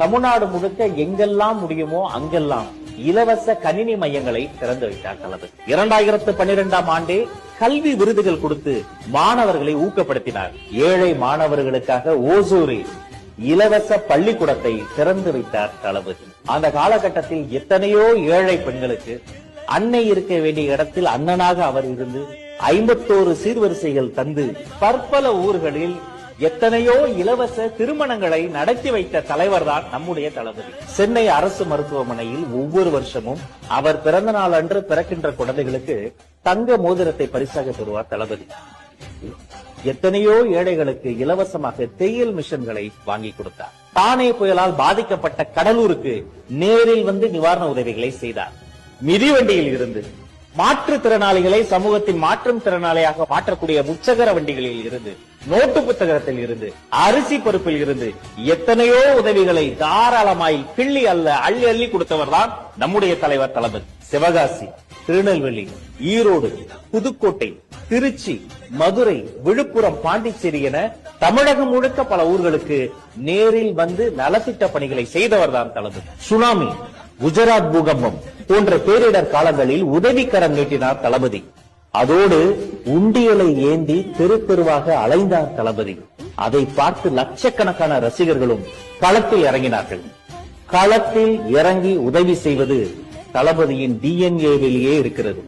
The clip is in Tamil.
தமிழ்நாடு முழுக்க எங்கெல்லாம் முடியுமோ அங்கெல்லாம் இலவச கணினி மையங்களை திறந்து வைத்தார் தளபதி. இரண்டாயிரத்து பன்னிரெண்டாம் ஆண்டே கல்வி விருதுகள் கொடுத்து மாணவர்களை ஊக்கப்படுத்தினார். ஏழை மாணவர்களுக்காக ஓசூரில் இலவச பள்ளிக்கூடத்தை திறந்து வைத்தார் தளபதி. அந்த காலகட்டத்தில் எத்தனையோ ஏழை பெண்களுக்கு அன்னை இருக்க வேண்டிய இடத்தில் அண்ணனாக அவர் இருந்து ஐம்பத்தோரு சீர்வரிசைகள் தந்து பற்பல ஊர்களில் எத்தனையோ இலவச திருமணங்களை நடத்தி வைத்த தலைவர் தான் நம்முடைய தளபதி. சென்னை அரசு மருத்துவமனையில் ஒவ்வொரு வருஷமும் அவர் பிறந்த நாள் அன்று பிறக்கின்ற குழந்தைகளுக்கு தங்க மோதிரத்தை பரிசாக பெறுவார் தளபதி. எத்தனையோ ஏழைகளுக்கு இலவசமாக தேயில் மிஷன்களை வாங்கி கொடுத்தார். தானே புயலால் பாதிக்கப்பட்ட கடலூருக்கு நேரில் வந்து நிவாரண உதவிகளை செய்தார். மிதிவண்டியில் இருந்து மாற்றுத்திறனாளிகளை சமூகத்தின் மாற்றும் திறனாளியாக மாற்றக்கூடிய முச்சகர வண்டிகளில் இருந்து நோட்டு புத்தகத்தில் இருந்து அரிசி பருப்பில் இருந்து எத்தனையோ உதவிகளை தாராளமாய் கிள்ளி அல்ல அள்ளி அள்ளி கொடுத்தவர் தான் நம்முடைய தலைவர் தளபதி. சிவகாசி திருநெல்வேலி ஈரோடு புதுக்கோட்டை திருச்சி மதுரை விழுப்புரம் பாண்டிச்சேரி என தமிழகம் முழுக்க பல ஊர்களுக்கு நேரில் வந்து நலத்திட்ட பணிகளை செய்தவர் தான் தளபதி. சுனாமி குஜராத் பூகம்பம் போன்ற பேரிடர் காலங்களில் உதவிக்கரம் நீட்டினார் தளபதி. அதோடு உண்டியலை ஏந்தி தெரு தெருவாக அலைந்தார் தளபதி. அதை பார்த்து லட்சக்கணக்கான ரசிகர்களும் களத்தில் இறங்கினார்கள். களத்தில் இறங்கி உதவி செய்வது தளபதியின் டிஎன்ஏவிலேயே இருக்கிறது.